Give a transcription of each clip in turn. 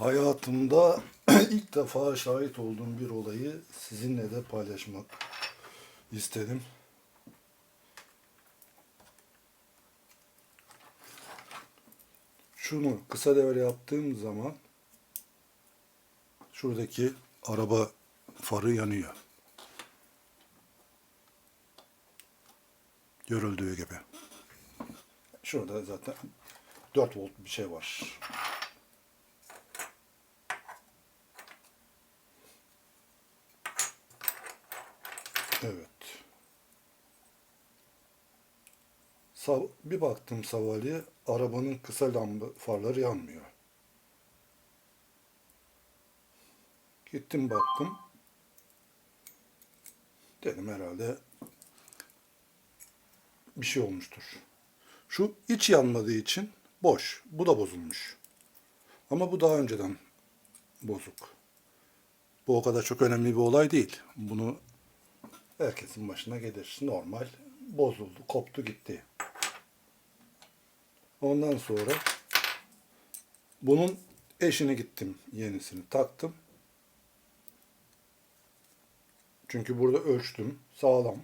Hayatımda ilk defa şahit olduğum bir olayı sizinle de paylaşmak istedim. Şunu kısa devre yaptığım zaman şuradaki araba farı yanıyor. Görüldüğü gibi. Şurada zaten 4 volt bir şey var. Evet. Bir baktım Savali'ye arabanın kısa lamba farları yanmıyor. Gittim baktım. Dedim herhalde bir şey olmuştur. Şu iç yanmadığı için boş. Bu da bozulmuş. Ama bu daha önceden bozuk. Bu o kadar çok önemli bir olay değil. Bunu herkesin başına gelir. Normal bozuldu, koptu gitti. Ondan sonra bunun eşini gittim yenisini taktım. Çünkü burada ölçtüm. Sağlam.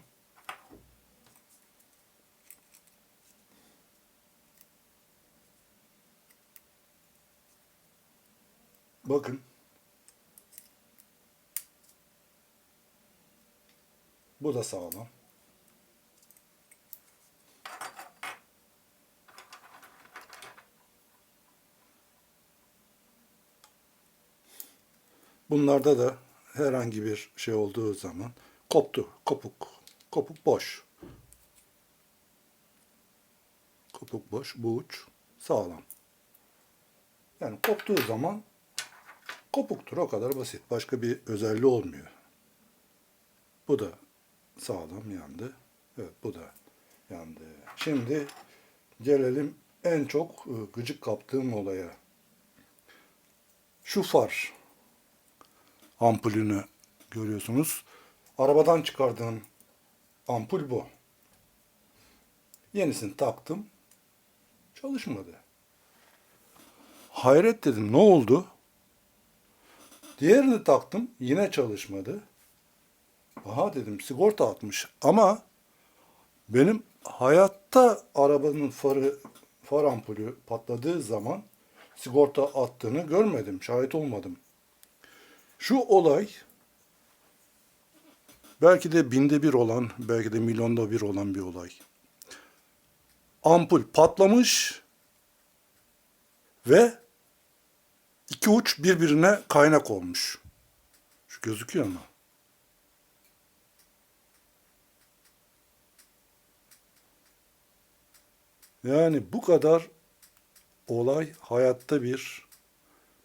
Bakın. Bu da sağlam. Bunlarda da herhangi bir şey olduğu zaman koptu, kopuk, kopuk boş. Kopuk boş, bu uç sağlam. Yani koptuğu zaman kopuktur o kadar basit. Başka bir özelliği olmuyor. Bu da sağlam yandı. Evet bu da yandı. Şimdi gelelim en çok e, gıcık kaptığım olaya. Şu far ampulünü görüyorsunuz. Arabadan çıkardığım ampul bu. Yenisini taktım. Çalışmadı. Hayret dedim ne oldu? Diğerini taktım yine çalışmadı. Aha dedim sigorta atmış ama benim hayatta arabanın farı far ampulü patladığı zaman sigorta attığını görmedim, şahit olmadım. Şu olay belki de binde bir olan, belki de milyonda bir olan bir olay. Ampul patlamış ve iki uç birbirine kaynak olmuş. Şu gözüküyor mu? Yani bu kadar olay hayatta bir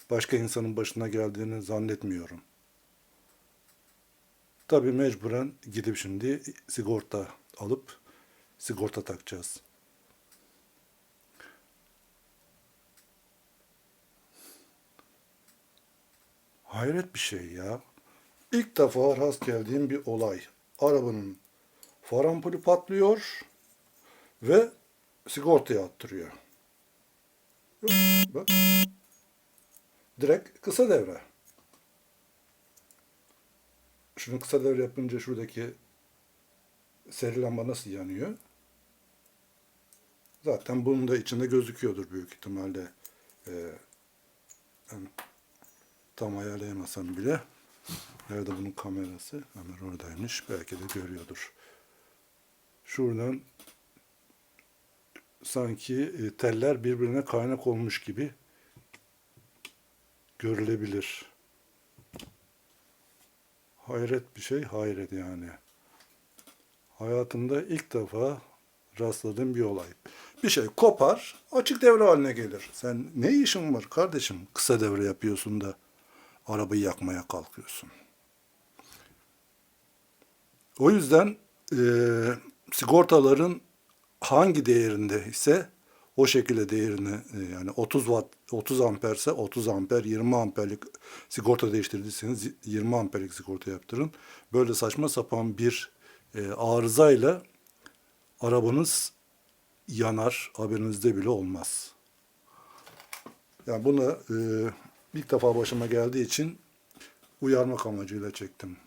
başka insanın başına geldiğini zannetmiyorum. Tabii mecburen gidip şimdi sigorta alıp sigorta takacağız. Hayret bir şey ya. İlk defa rast geldiğim bir olay. Arabanın far ampulü patlıyor ve sigortaya attırıyor. Bak. Direkt kısa devre. Şunu kısa devre yapınca şuradaki seri lamba nasıl yanıyor? Zaten bunun da içinde gözüküyordur büyük ihtimalle. Ee, ben tam ayarlayamasam bile. Nerede bunun kamerası? Kamera oradaymış. Belki de görüyordur. Şuradan sanki e, teller birbirine kaynak olmuş gibi görülebilir. Hayret bir şey, hayret yani. Hayatımda ilk defa rastladığım bir olay. Bir şey kopar, açık devre haline gelir. Sen ne işin var kardeşim? Kısa devre yapıyorsun da arabayı yakmaya kalkıyorsun. O yüzden e, sigortaların hangi değerinde ise o şekilde değerini e, yani 30 watt 30 amperse 30 amper 20 amperlik sigorta değiştirdiyseniz 20 amperlik sigorta yaptırın. Böyle saçma sapan bir e, arızayla arabanız yanar haberinizde bile olmaz. Yani bunu e, ilk defa başıma geldiği için uyarmak amacıyla çektim.